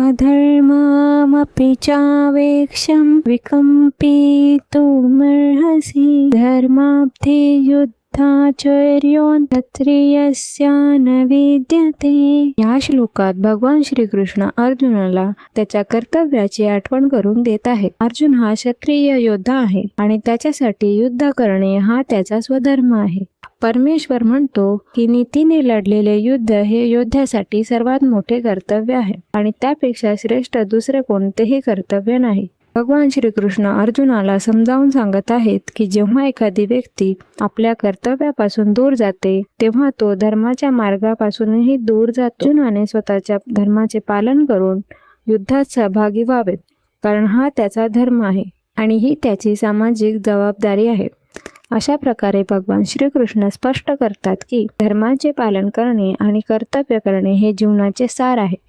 अधर्मामपि चावेक्षं विकम्पितुमर्हसि धर्माब्धे युद्ध न विद्यते या श्लोकात भगवान श्रीकृष्ण अर्जुनाला त्याच्या कर्तव्याची आठवण करून देत आहे अर्जुन हा क्षत्रिय योद्धा आहे आणि त्याच्यासाठी युद्ध करणे हा त्याचा स्वधर्म आहे. परमेश्वर म्हणतो की नीतीने लढलेले युद्ध हे योद्ध्यासाठी सर्वात मोठे कर्तव्य आहे आणि त्यापेक्षा श्रेष्ठ दुसरे कोणतेही कर्तव्य नाही. भगवान श्रीकृष्ण अर्जुनाला समजावून सांगत आहेत की जेव्हा एखादी व्यक्ती आपल्या कर्तव्यापासून दूर जाते तेव्हा तो धर्माच्या मार्गापासूनही दूर जातो अर्जुनाने स्वतःच्या धर्माचे पालन करून युद्धात सहभागी व्हावेत. कारण हा त्याचा धर्म आहे आणि ही त्याची सामाजिक जबाबदारी आहे. अशा प्रकारे भगवान श्रीकृष्ण स्पष्ट करतात की धर्माचे पालन करणे आणि कर्तव्य करणे हे जीवनाचे सार आहे.